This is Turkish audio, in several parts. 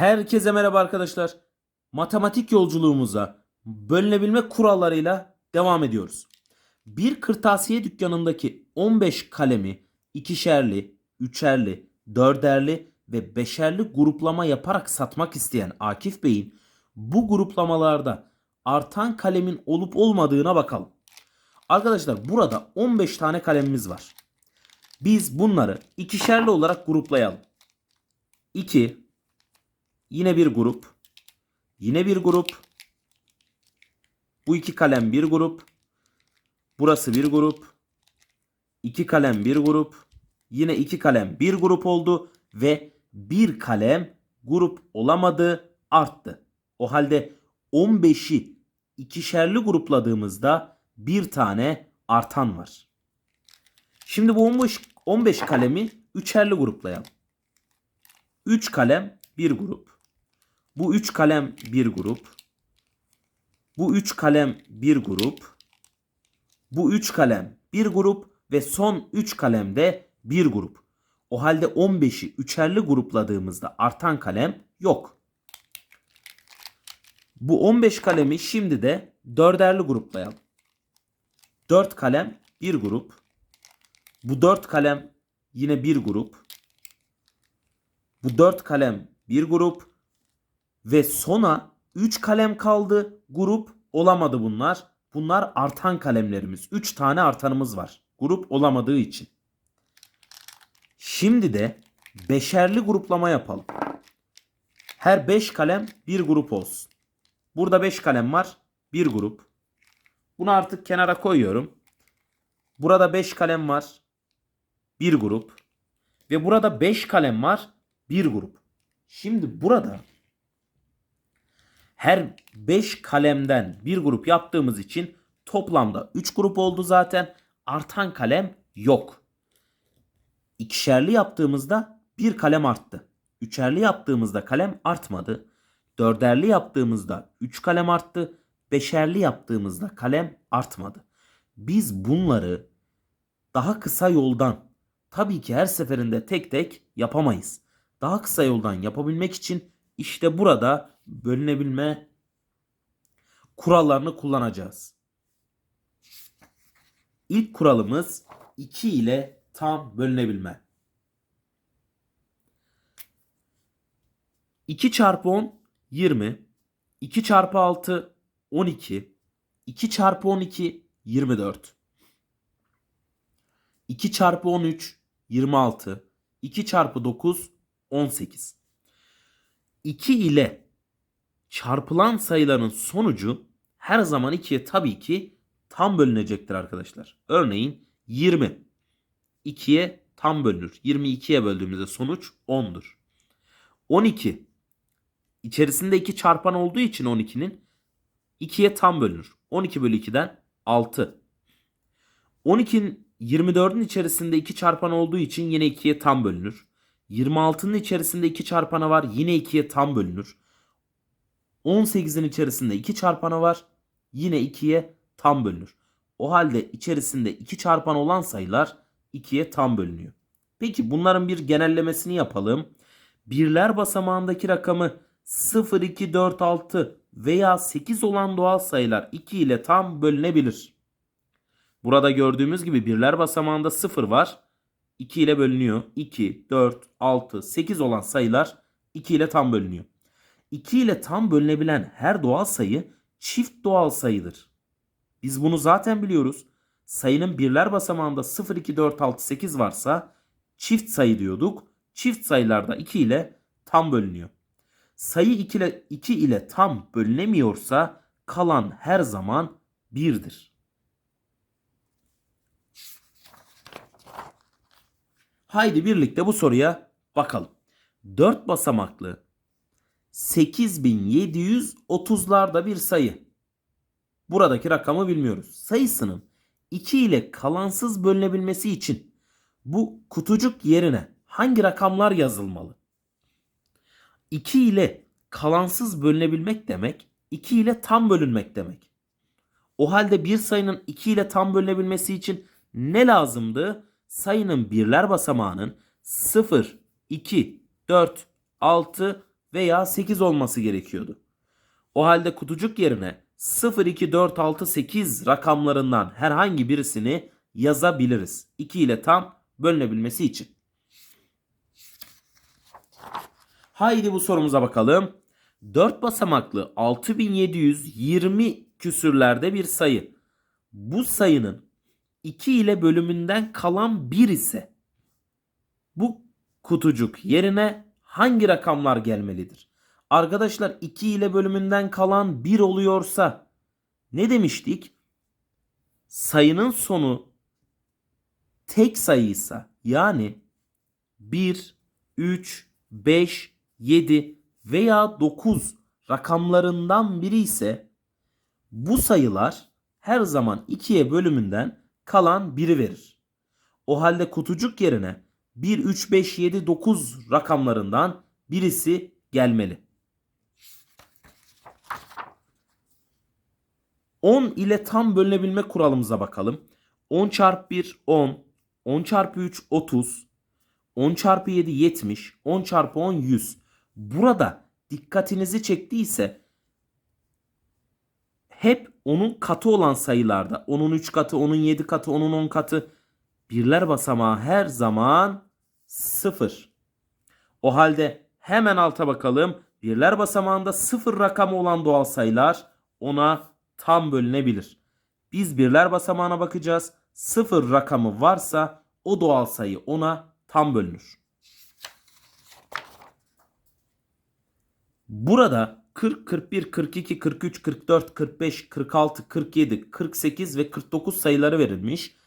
Herkese merhaba arkadaşlar. Matematik yolculuğumuza bölünebilme kurallarıyla devam ediyoruz. Bir kırtasiye dükkanındaki 15 kalemi ikişerli, üçerli, dörderli ve beşerli gruplama yaparak satmak isteyen Akif Bey'in bu gruplamalarda artan kalemin olup olmadığına bakalım. Arkadaşlar burada 15 tane kalemimiz var. Biz bunları ikişerli olarak gruplayalım. 2, Yine bir grup. Yine bir grup. Bu iki kalem bir grup. Burası bir grup. İki kalem bir grup. Yine iki kalem bir grup oldu ve bir kalem grup olamadı arttı. O halde 15'i ikişerli grupladığımızda bir tane artan var. Şimdi bu 15, 15 kalemi üçerli gruplayalım. 3 kalem bir grup. Bu üç kalem bir grup. Bu üç kalem bir grup. Bu üç kalem bir grup ve son üç kalem de bir grup. O halde 15'i üçerli grupladığımızda artan kalem yok. Bu 15 kalemi şimdi de dörderli gruplayalım. 4 kalem bir grup. Bu 4 kalem yine bir grup. Bu 4 kalem bir grup. Ve sona 3 kalem kaldı. Grup olamadı bunlar. Bunlar artan kalemlerimiz. 3 tane artanımız var. Grup olamadığı için. Şimdi de beşerli gruplama yapalım. Her 5 kalem bir grup olsun. Burada 5 kalem var. Bir grup. Bunu artık kenara koyuyorum. Burada 5 kalem var. Bir grup. Ve burada 5 kalem var. Bir grup. Şimdi burada her 5 kalemden bir grup yaptığımız için toplamda 3 grup oldu zaten. Artan kalem yok. İkişerli yaptığımızda bir kalem arttı. Üçerli yaptığımızda kalem artmadı. Dörderli yaptığımızda 3 kalem arttı. Beşerli yaptığımızda kalem artmadı. Biz bunları daha kısa yoldan tabii ki her seferinde tek tek yapamayız. Daha kısa yoldan yapabilmek için işte burada bölünebilme kurallarını kullanacağız. İlk kuralımız 2 ile tam bölünebilme. 2 çarpı 10 20. 2 çarpı 6 12. 2 çarpı 12 24. 2 çarpı 13 26. 2 çarpı 9 18. 2 ile çarpılan sayıların sonucu her zaman 2'ye tabii ki tam bölünecektir arkadaşlar. Örneğin 20 2'ye tam bölünür. 22'ye böldüğümüzde sonuç 10'dur. 12 içerisinde 2 çarpan olduğu için 12'nin 2'ye tam bölünür. 12 bölü 2'den 6. 12'nin 24'ün içerisinde 2 çarpan olduğu için yine 2'ye tam bölünür. 26'nın içerisinde 2 çarpanı var yine 2'ye tam bölünür. 18'in içerisinde 2 çarpanı var yine 2'ye tam bölünür. O halde içerisinde 2 çarpan olan sayılar 2'ye tam bölünüyor. Peki bunların bir genellemesini yapalım. Birler basamağındaki rakamı 0, 2, 4, 6 veya 8 olan doğal sayılar 2 ile tam bölünebilir. Burada gördüğümüz gibi birler basamağında 0 var. 2 ile bölünüyor. 2, 4, 6, 8 olan sayılar 2 ile tam bölünüyor. 2 ile tam bölünebilen her doğal sayı çift doğal sayıdır. Biz bunu zaten biliyoruz. Sayının birler basamağında 0, 2, 4, 6, 8 varsa çift sayı diyorduk. Çift sayılarda 2 ile tam bölünüyor. Sayı 2 ile, 2 ile tam bölünemiyorsa kalan her zaman 1'dir. Haydi birlikte bu soruya bakalım. 4 basamaklı 8730'larda bir sayı. Buradaki rakamı bilmiyoruz. Sayısının 2 ile kalansız bölünebilmesi için bu kutucuk yerine hangi rakamlar yazılmalı? 2 ile kalansız bölünebilmek demek 2 ile tam bölünmek demek. O halde bir sayının 2 ile tam bölünebilmesi için ne lazımdı? Sayının birler basamağının 0, 2, 4, 6, veya 8 olması gerekiyordu. O halde kutucuk yerine 0, 2, 4, 6, 8 rakamlarından herhangi birisini yazabiliriz. 2 ile tam bölünebilmesi için. Haydi bu sorumuza bakalım. 4 basamaklı 6720 küsürlerde bir sayı. Bu sayının 2 ile bölümünden kalan 1 ise bu kutucuk yerine hangi rakamlar gelmelidir? Arkadaşlar 2 ile bölümünden kalan 1 oluyorsa ne demiştik? Sayının sonu tek sayıysa yani 1, 3, 5, 7 veya 9 rakamlarından biri ise bu sayılar her zaman 2'ye bölümünden kalan 1'i verir. O halde kutucuk yerine 1, 3, 5, 7, 9 rakamlarından birisi gelmeli. 10 ile tam bölünebilme kuralımıza bakalım. 10 çarpı 1 10, 10 çarpı 3 30, 10 çarpı 7 70, 10 çarpı 10 100. Burada dikkatinizi çektiyse hep onun katı olan sayılarda onun 3 katı, onun 7 katı, onun 10 katı birler basamağı her zaman 0. O halde hemen alta bakalım. Birler basamağında 0 rakamı olan doğal sayılar ona tam bölünebilir. Biz birler basamağına bakacağız. 0 rakamı varsa o doğal sayı ona tam bölünür. Burada 40, 41, 42, 43, 44, 45, 46, 47, 48 ve 49 sayıları verilmiş.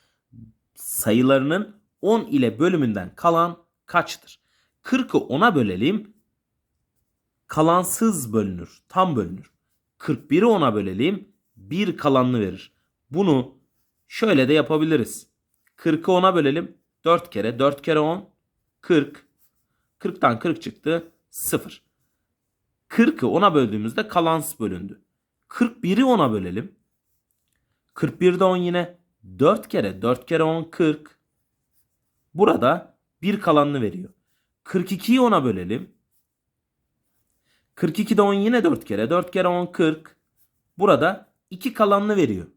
Sayılarının 10 ile bölümünden kalan kaçtır? 40'ı 10'a bölelim. Kalansız bölünür. Tam bölünür. 41'i 10'a bölelim. 1 kalanını verir. Bunu şöyle de yapabiliriz. 40'ı 10'a bölelim. 4 kere 4 kere 10 40. 40'tan 40 çıktı 0. 40'ı 10'a böldüğümüzde kalansız bölündü. 41'i 10'a bölelim. 41'de 10 yine 4 kere 4 kere 10 40. Burada 1 kalanını veriyor. 42'yi 10'a bölelim. 42'de 10 yine 4 kere 4 kere 10 40. Burada 2 kalanını veriyor.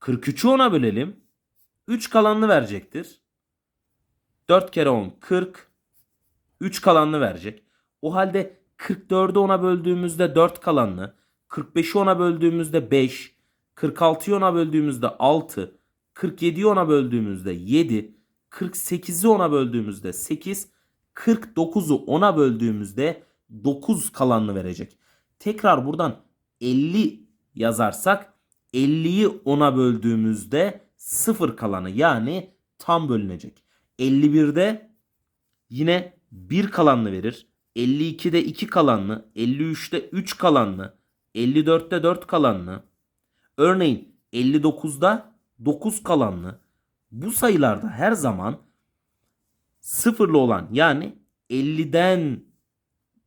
43'ü 10'a bölelim. 3 kalanını verecektir. 4 kere 10 40. 3 kalanını verecek. O halde 44'ü 10'a böldüğümüzde 4 kalanını, 45'i 10'a böldüğümüzde 5, 46'yı 10'a böldüğümüzde 6, 47'yi 10'a böldüğümüzde 7, 48'i 10'a böldüğümüzde 8, 49'u 10'a böldüğümüzde 9 kalanını verecek. Tekrar buradan 50 yazarsak 50'yi 10'a böldüğümüzde 0 kalanı yani tam bölünecek. 51'de yine 1 kalanını verir. 52'de 2 kalanlı, 53'te 3 kalanlı, 54'te 4 kalanlı. Örneğin 59'da 9 kalanlı. Bu sayılarda her zaman sıfırlı olan yani 50'den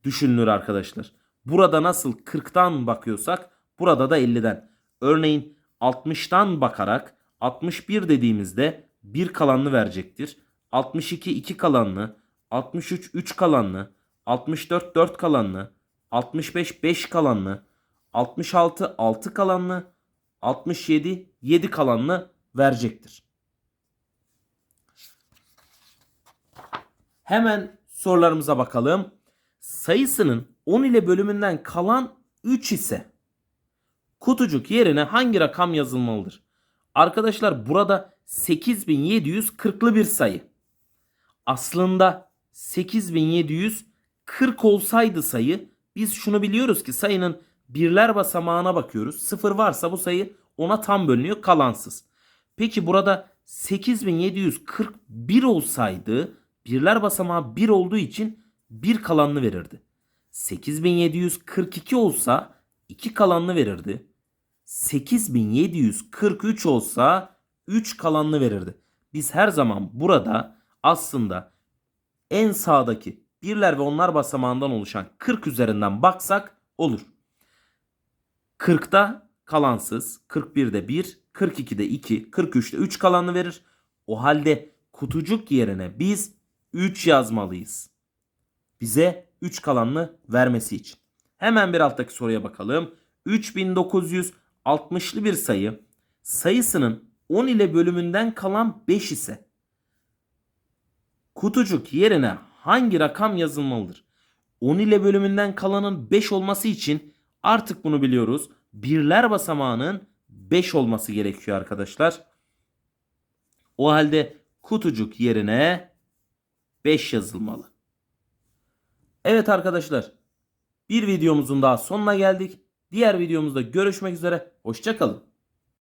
düşünülür arkadaşlar. Burada nasıl 40'tan bakıyorsak burada da 50'den. Örneğin 60'tan bakarak 61 dediğimizde 1 kalanlı verecektir. 62 2 kalanlı, 63 3 kalanlı, 64 4 kalanlı, 65 5 kalanlı, 66 6 kalanlı, 67 7 kalanlı verecektir. Hemen sorularımıza bakalım. Sayısının 10 ile bölümünden kalan 3 ise kutucuk yerine hangi rakam yazılmalıdır? Arkadaşlar burada 8740'lı bir sayı. Aslında 8740 olsaydı sayı biz şunu biliyoruz ki sayının birler basamağına bakıyoruz. Sıfır varsa bu sayı ona tam bölünüyor kalansız. Peki burada 8741 olsaydı birler basamağı 1 olduğu için 1 kalanını verirdi. 8742 olsa 2 kalanını verirdi. 8743 olsa 3 kalanını verirdi. Biz her zaman burada aslında en sağdaki birler ve onlar basamağından oluşan 40 üzerinden baksak olur. 40'da kalansız, 41'de 1, 42'de 2, 43'te 3 kalanını verir. O halde kutucuk yerine biz 3 yazmalıyız. Bize 3 kalanını vermesi için. Hemen bir alttaki soruya bakalım. 3960'lı bir sayı sayısının 10 ile bölümünden kalan 5 ise kutucuk yerine hangi rakam yazılmalıdır? 10 ile bölümünden kalanın 5 olması için artık bunu biliyoruz. Birler basamağının 5 olması gerekiyor arkadaşlar. O halde kutucuk yerine 5 yazılmalı. Evet arkadaşlar. Bir videomuzun daha sonuna geldik. Diğer videomuzda görüşmek üzere. Hoşçakalın.